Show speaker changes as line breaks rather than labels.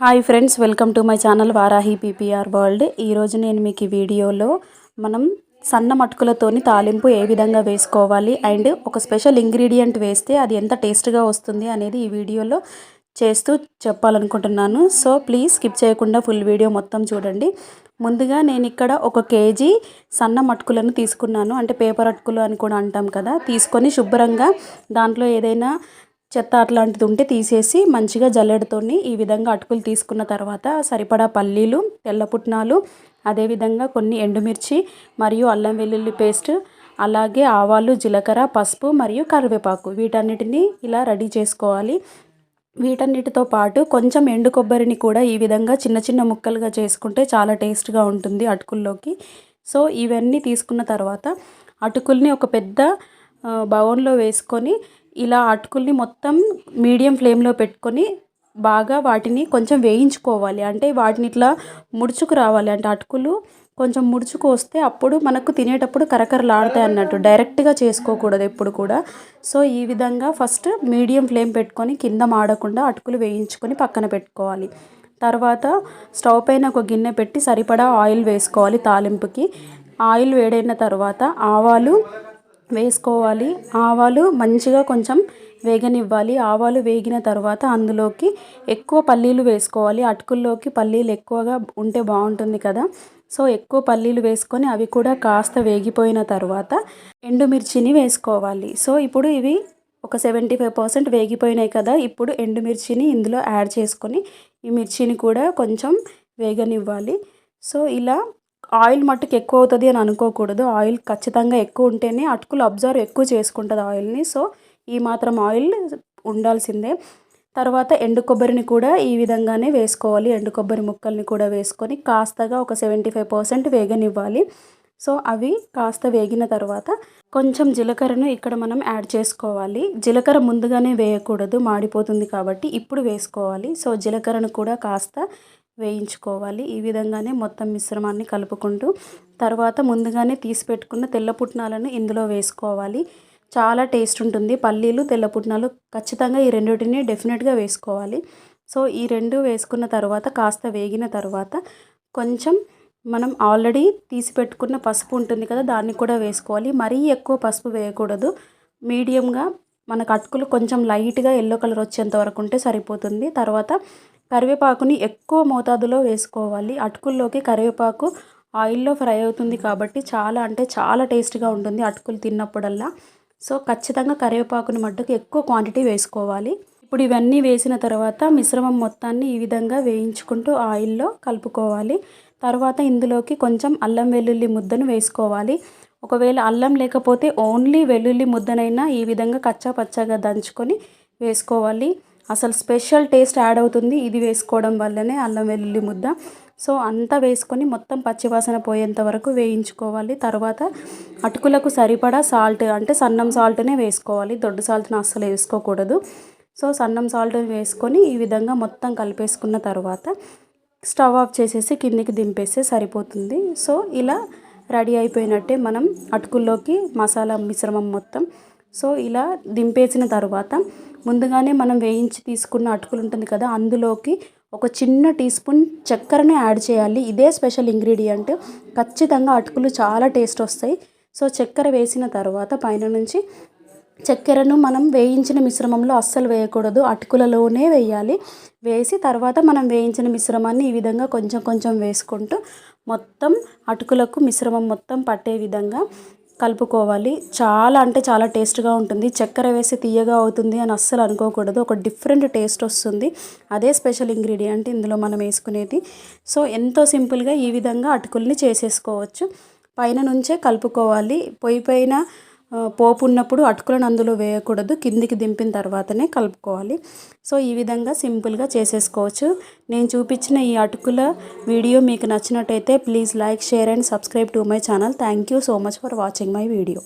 Hi friends welcome to my channel Varahi PPR world ఈరోజు నేను మీకు ఈ వీడియోలో మనం సన్న మటుకులతోని తాలింపు ఏ విధంగా వేసుకోవాలి అండ్ ఒక స్పెషల్ ఇంగ్రీడియంట్ వేస్తే అది ఎంత టేస్ట్గా వస్తుంది అనేది ఈ వీడియోలో చేస్తూ చెప్పాలనుకుంటున్నాను. సో ప్లీజ్ స్కిప్ చేయకుండా ఫుల్ వీడియో మొత్తం చూడండి. ముందుగా నేను ఇక్కడ ఒక కేజీ సన్న మటుకులను తీసుకున్నాను. అంటే పేపర్ అటుకులు అని కూడా అంటాం కదా తీసుకొని శుభ్రంగా దాంట్లో ఏదైనా చెత్త అట్లాంటిది ఉంటే తీసేసి మంచిగా జల్లెడతోని ఈ విధంగా అటుకులు తీసుకున్న తర్వాత సరిపడా పల్లీలు తెల్ల పుట్నాలు అదేవిధంగా కొన్ని ఎండుమిర్చి మరియు అల్లం వెల్లుల్లి పేస్ట్ అలాగే ఆవాలు జీలకర్ర పసుపు మరియు కరివేపాకు. వీటన్నిటిని ఇలా రెడీ చేసుకోవాలి. వీటన్నిటితో పాటు కొంచెం ఎండు కొబ్బరిని కూడా ఈ విధంగా చిన్న చిన్న ముక్కలుగా చేసుకుంటే చాలా టేస్ట్గా ఉంటుంది అటుకుల్లోకి. సో ఇవన్నీ తీసుకున్న తర్వాత అటుకుల్ని ఒక పెద్ద బౌన్లో వేసుకొని ఇలా అటుకుల్ని మొత్తం మీడియం ఫ్లేమ్లో పెట్టుకొని బాగా వాటిని కొంచెం వేయించుకోవాలి. అంటే వాటిని ఇట్లా ముడుచుకు రావాలి. అంటే అటుకులు కొంచెం ముడుచుకు వస్తే అప్పుడు మనకు తినేటప్పుడు కరకరలాడతాయి అన్నట్టు. డైరెక్ట్గా చేసుకోకూడదు ఎప్పుడు కూడా. సో ఈ విధంగా ఫస్ట్ మీడియం ఫ్లేమ్ పెట్టుకొని కింద మాడకుండా అటుకులు వేయించుకొని పక్కన పెట్టుకోవాలి. తర్వాత స్టవ్ పైన ఒక గిన్నె పెట్టి సరిపడా ఆయిల్ వేసుకోవాలి తాలింపుకి. ఆయిల్ వేడైన తర్వాత ఆవాలు వేసుకోవాలి. ఆవాలు మంచిగా కొంచెం వేగనివ్వాలి. ఆవాలు వేగిన తర్వాత అందులోకి ఎక్కువ పల్లీలు వేసుకోవాలి. అటుకుల్లోకి పల్లీలు ఎక్కువగా ఉంటే బాగుంటుంది కదా. సో ఎక్కువ పల్లీలు వేసుకొని అవి కూడా కాస్త వేగిపోయిన తర్వాత ఎండుమిర్చిని వేసుకోవాలి. సో ఇప్పుడు ఇవి ఒక సెవెంటీ ఫైవ్ పర్సెంట్ వేగిపోయినాయి కదా. ఇప్పుడు ఎండుమిర్చిని ఇందులో యాడ్ చేసుకొని ఈ మిర్చిని కూడా కొంచెం వేగనివ్వాలి. సో ఇలా ఆయిల్ మట్టుకు ఎక్కువ అవుతుంది అని అనుకోకూడదు. ఆయిల్ ఖచ్చితంగా ఎక్కువ ఉంటేనే అటుకులు అబ్జర్వ్ ఎక్కువ చేసుకుంటుంది ఆయిల్ని. సో ఈ మాత్రం ఆయిల్ ఉండాల్సిందే. తర్వాత ఎండు కొబ్బరిని కూడా ఈ విధంగానే వేసుకోవాలి. ఎండు కొబ్బరి ముక్కల్ని కూడా వేసుకొని కాస్తగా ఒక సెవెంటీ ఫైవ్ పర్సెంట్ వేగనివ్వాలి. సో అవి కాస్త వేగిన తర్వాత కొంచెం జీలకర్రను ఇక్కడ మనం యాడ్ చేసుకోవాలి. జీలకర్ర ముందుగానే వేయకూడదు. మాడిపోతుంది కాబట్టి ఇప్పుడు వేసుకోవాలి. సో జీలకర్రను కూడా కాస్త వేయించుకోవాలి. ఈ విధంగానే మొత్తం మిశ్రమాన్ని కలుపుకుంటూ తర్వాత ముందుగానే తీసి పెట్టుకున్న తెల్ల పుట్నాలను ఇందులో వేసుకోవాలి. చాలా టేస్ట్ ఉంటుంది. పల్లీలు తెల్ల పుట్నాలు ఖచ్చితంగా ఈ రెండింటిని డెఫినెట్గా వేసుకోవాలి. సో ఈ రెండు వేసుకున్న తర్వాత కాస్త వేగిన తర్వాత కొంచెం మనం ఆల్రెడీ తీసి పెట్టుకున్న పసుపు ఉంటుంది కదా దాన్ని కూడా వేసుకోవాలి. మరీ ఎక్కువ పసుపు వేయకూడదు. మీడియంగా మనకు అటుకులు కొంచెం లైట్గా ఎల్లో కలర్ వచ్చేంత వరకు ఉంటే సరిపోతుంది. తర్వాత కరివేపాకుని ఎక్కువ మోతాదులో వేసుకోవాలి. అటుకుల్లోకి కరివేపాకు ఆయిల్లో ఫ్రై అవుతుంది కాబట్టి చాలా అంటే చాలా టేస్ట్గా ఉంటుంది అటుకులు తిన్నప్పుడల్లా. సో ఖచ్చితంగా కరివేపాకుని మట్టుకు ఎక్కువ క్వాంటిటీ వేసుకోవాలి. ఇప్పుడు ఇవన్నీ వేసిన తర్వాత మిశ్రమం మొత్తాన్ని ఈ విధంగా వేయించుకుంటూ ఆయిల్లో కలుపుకోవాలి. తర్వాత ఇందులోకి కొంచెం అల్లం వెల్లుల్లి ముద్దను వేసుకోవాలి. ఒకవేళ అల్లం లేకపోతే ఓన్లీ వెల్లుల్లి ముద్దనైనా ఈ విధంగా కచ్చా పచ్చగా దంచుకొని వేసుకోవాలి. అసలు స్పెషల్ టేస్ట్ యాడ్ అవుతుంది. ఇది వేసుకోవడం వల్లనే అల్లం వెల్లుల్లి ముద్ద. సో అంతా వేసుకొని మొత్తం పచ్చివాసన పోయేంత వరకు వేయించుకోవాలి. తర్వాత అటుకులకు సరిపడా సాల్ట్ అంటే సన్నం సాల్ట్నే వేసుకోవాలి. దొడ్డు సాల్ట్ని అస్సలు వేసుకోకూడదు. సో సన్నం సాల్ట్ వేసుకొని ఈ విధంగా మొత్తం కలిపేసుకున్న తర్వాత స్టవ్ ఆఫ్ చేసేసి కిందికి దింపేస్తే సరిపోతుంది. సో ఇలా రెడీ అయిపోయినట్టే మనం అటుకుల్లోకి మసాలా మిశ్రమం మొత్తం సో ఇలా దింపేసిన తర్వాత ముందుగానే మనం వేయించి తీసుకున్న అటుకులు ఉంటుంది కదా అందులోకి ఒక చిన్న టీ స్పూన్ చక్కెరని యాడ్ చేయాలి. ఇదే స్పెషల్ ఇంగ్రీడియంట్. ఖచ్చితంగా అటుకులు చాలా టేస్ట్ వస్తాయి. సో చక్కెర వేసిన తర్వాత పైన నుంచి చక్కెరను మనం వేయించిన మిశ్రమంలో అస్సలు వేయకూడదు. అటుకులలోనే వేయాలి. వేసి తర్వాత మనం వేయించిన మిశ్రమాన్ని ఈ విధంగా కొంచెం కొంచెం వేసుకుంటూ మొత్తం అటుకులకు మిశ్రమం మొత్తం పట్టే విధంగా కలుపుకోవాలి. చాలా అంటే చాలా టేస్ట్గా ఉంటుంది. చక్కెర వేసి తీయగా అవుతుంది అని అస్సలు అనుకోకూడదు. ఒక డిఫరెంట్ టేస్ట్ వస్తుంది. అదే స్పెషల్ ఇంగ్రీడియంట్ ఇందులో మనం వేసుకునేది. సో ఎంతో సింపుల్గా ఈ విధంగా అటుకుల్ని చేసేసుకోవచ్చు. పైన నుంచే కలుపుకోవాలి. పొయ్యి పైన పోపు ఉన్నప్పుడు అటుకులను అందులో వేయకూడదు కిందికి దింపిన తర్వాతనే కలుపుకోవాలి. సో ఈ విధంగా సింపుల్గా చేసేసుకోవచ్చు. నేను చూపించిన ఈ అటుకుల వీడియో మీకు నచ్చినట్టయితే please like share and subscribe to my channel. Thank you so much for watching my video.